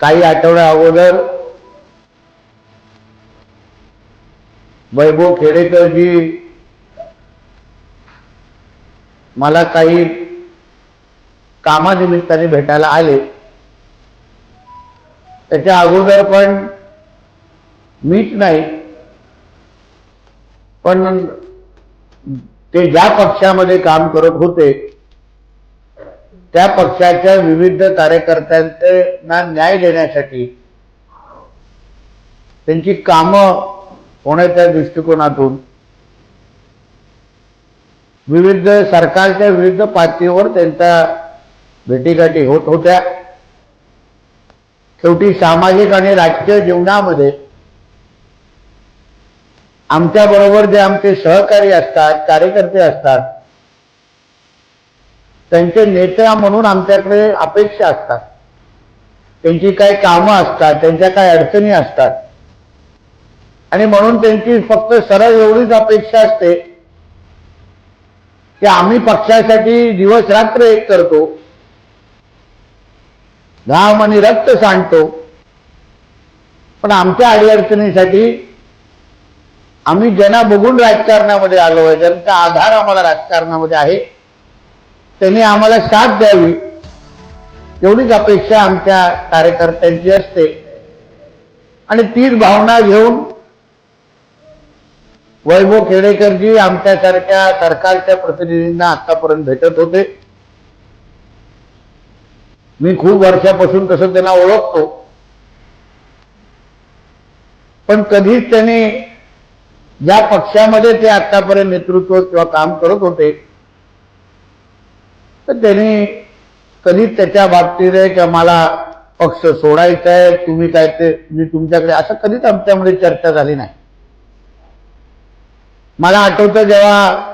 काही आठवड्या अगोदर वैभव खेडेकरजी मला काही कामानिमित्ताने भेटायला आले. त्याच्या अगोदर पण मीच नाही. पण ते ज्या पक्षामध्ये काम करत होते त्या पक्षाच्या विविध कार्यकर्त्यांना न्याय देण्यासाठी त्यांची कामं होण्याच्या दृष्टिकोनातून विविध सरकारच्या विविध पातळीवर त्यांच्या भेटीगाठी होत होत्या. शेवटी सामाजिक आणि राजकीय जीवनामध्ये आमच्या बरोबर जे आमचे सहकारी असतात कार्यकर्ते असतात त्यांचे नेत्या म्हणून आमच्याकडे अपेक्षा असतात. त्यांची काही कामं असतात त्यांच्या काही अडचणी असतात. आणि म्हणून त्यांची फक्त सरळ एवढीच अपेक्षा असते की आम्ही पक्षासाठी दिवस रात्र एक करतो. घाम आणि रक्त सांडतो. पण आमच्या अडीअडचणीसाठी आम्ही ज्यांना बघून राजकारणामध्ये आलो आहे ज्यांचा आधार आम्हाला राजकारणामध्ये आहे त्यांनी आम्हाला साथ द्यावी. एवढीच अपेक्षा आमच्या कार्यकर्त्यांची असते. आणि तीच भावना घेऊन वैभव खेडेकरजी आमच्यासारख्या सरकारच्या प्रतिनिधींना आतापर्यंत भेटत होते. मी खूप वर्षापासून तसं त्यांना ओळखतो. पण कधीच त्यांनी ज्या पक्षामध्ये ते आतापर्यंत नेतृत्व किंवा काम करत होते तर त्यांनी कधीच त्याच्या बाबतीत की मला पक्ष सोडायचा आहे तुम्ही काय ते मी तुमच्याकडे असं कधीच आमच्यामध्ये चर्चा झाली नाही. मला आठवतं जेव्हा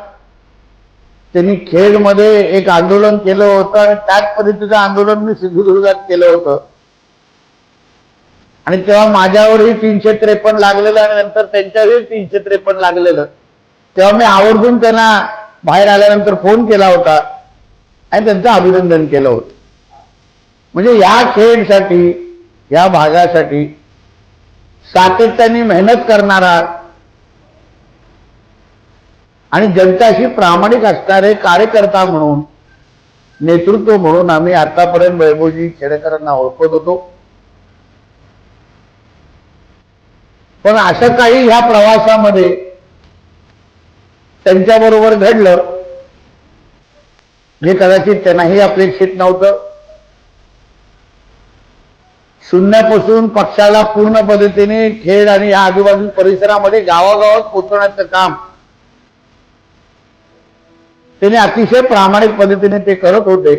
त्यांनी खेडमध्ये एक आंदोलन केलं होतं आणि त्याच पद्धतीचं आंदोलन मी सिंधुदुर्गात केलं होतं. आणि तेव्हा माझ्यावरही तीनशे त्रेपन्न लागलेलं आणि नंतर त्यांच्यावरही तीनशे त्रेपन्न लागलेलं. तेव्हा मी आवर्जून त्यांना बाहेर आल्यानंतर फोन केला होता. आणि त्यांचं अभिनंदन केलं होतं. म्हणजे या खेळसाठी या भागासाठी सातत्याने मेहनत करणारा आणि जनताशी प्रामाणिक असणारे कार्यकर्ता म्हणून नेतृत्व म्हणून आम्ही आतापर्यंत वैभवजी खेडेकरांना ओळखत होतो. पण असं काही ह्या प्रवासामध्ये त्यांच्याबरोबर घडलं. हे कदाचित त्यांनाही अपेक्षित नव्हतं. शून्यापासून पक्षाला पूर्ण पद्धतीने खेळ आणि या आजूबाजू परिसरामध्ये गावागावात पोचवण्याचं काम त्याने अतिशय प्रामाणिक पद्धतीने ते करत होते.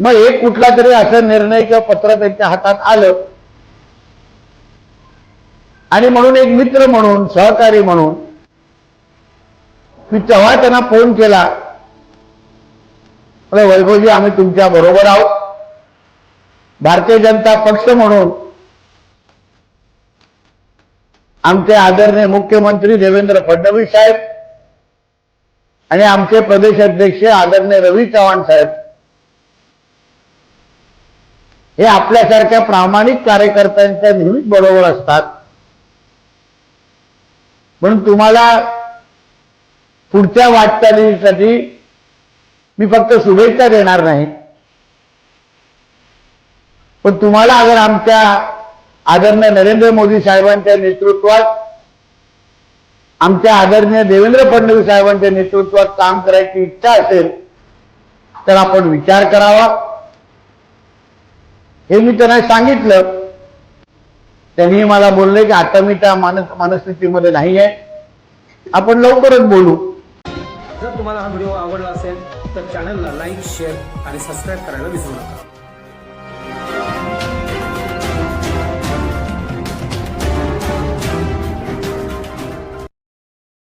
मग एक कुठला तरी असा निर्णय किंवा पत्र त्यांच्या हातात आलं. आणि म्हणून एक मित्र म्हणून सहकारी म्हणून मी तेव्हा त्यांना फोन केला. अरे वैभवजी आम्ही तुमच्या बरोबर आहोत. भारतीय जनता पक्ष म्हणून आमचे आदरणीय मुख्यमंत्री देवेंद्र फडणवीस साहेब आणि आमचे प्रदेश अध्यक्ष आदरणीय रवी चव्हाण साहेब हे आपल्यासारख्या प्रामाणिक कार्यकर्त्यांच्या नेहमीच बरोबर असतात. म्हणून तुम्हाला पुढच्या वाटचालीसाठी मी फक्त शुभेच्छा देणार नाही. पण तुम्हाला अगर आमच्या आदरणीय नरेंद्र मोदी साहेबांच्या नेतृत्वात आमच्या आदरणीय देवेंद्र फडणवीस साहेबांच्या नेतृत्वात काम करायची इच्छा असेल तर आपण विचार करावा. हे मी त्यांना सांगितलं. त्यांनी मला बोलले की आता मी त्या मानस मनस्थितीमध्ये नाही आहे आपण लवकरच बोलू. तुम्हाला हा व्हिडिओ आवडला असेल तर चॅनलला लाईक शेअर आणि सबस्क्राईब करायला विसरू नका.